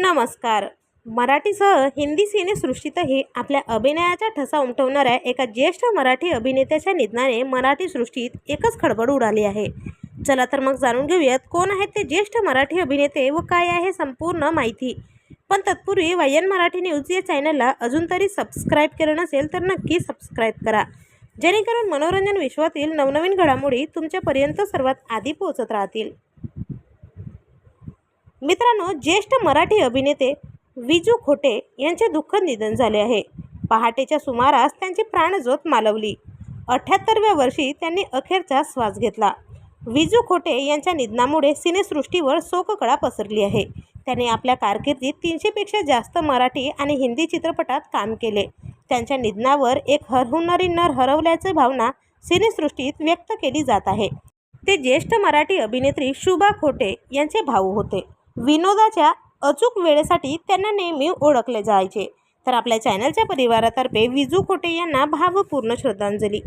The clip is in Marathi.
नमस्कार. मराठीसह हिंदी सिनेसृष्टीतही आपल्या अभिनयाचा ठसा उमटवणाऱ्या एका ज्येष्ठ मराठी अभिनेत्याच्या निधनाने मराठी सृष्टीत एकच खळबळ उडाली आहे. चला तर मग जाणून घेऊयात कोण आहेत ते ज्येष्ठ मराठी अभिनेते व काय आहे संपूर्ण माहिती. पण तत्पूर्वी वायन मराठी न्यूज या चॅनलला अजून तरी सबस्क्राईब केलं नसेल तर नक्की सबस्क्राईब करा. जेणेकरून मनोरंजन विश्वातील नवनवीन घडामोडी तुमच्यापर्यंत सर्वात आधी पोहोचत राहतील. मित्रांनो ज्येष्ठ मराठी अभिनेते विजू खोटे यांचे दुःखद निधन झाले आहे. पहाटेच्या सुमारास त्यांची प्राणज्योत मालवली. अठ्ठ्याहत्तरव्या वर्षी त्यांनी अखेरचा श्वास घेतला. विजू खोटे यांच्या निधनामुळे सिनेसृष्टीवर शोककळा पसरली आहे. त्यांनी आपल्या कारकिर्दीत तीनशेपेक्षा जास्त मराठी आणि हिंदी चित्रपटात काम केले. त्यांच्या निधनावर एक हरहुन्नरी नर हरवल्याची भावना सिनेसृष्टीत व्यक्त केली जात आहे. ते ज्येष्ठ मराठी अभिनेत्री शुभा खोटे यांचे भाऊ होते. विनोदाच्या अचूक वेळेसाठी त्यांना नेहमी ओळखले जायचे. तर आपल्या चॅनलच्या परिवारातर्फे विजू खोटे यांना भावपूर्ण श्रद्धांजली.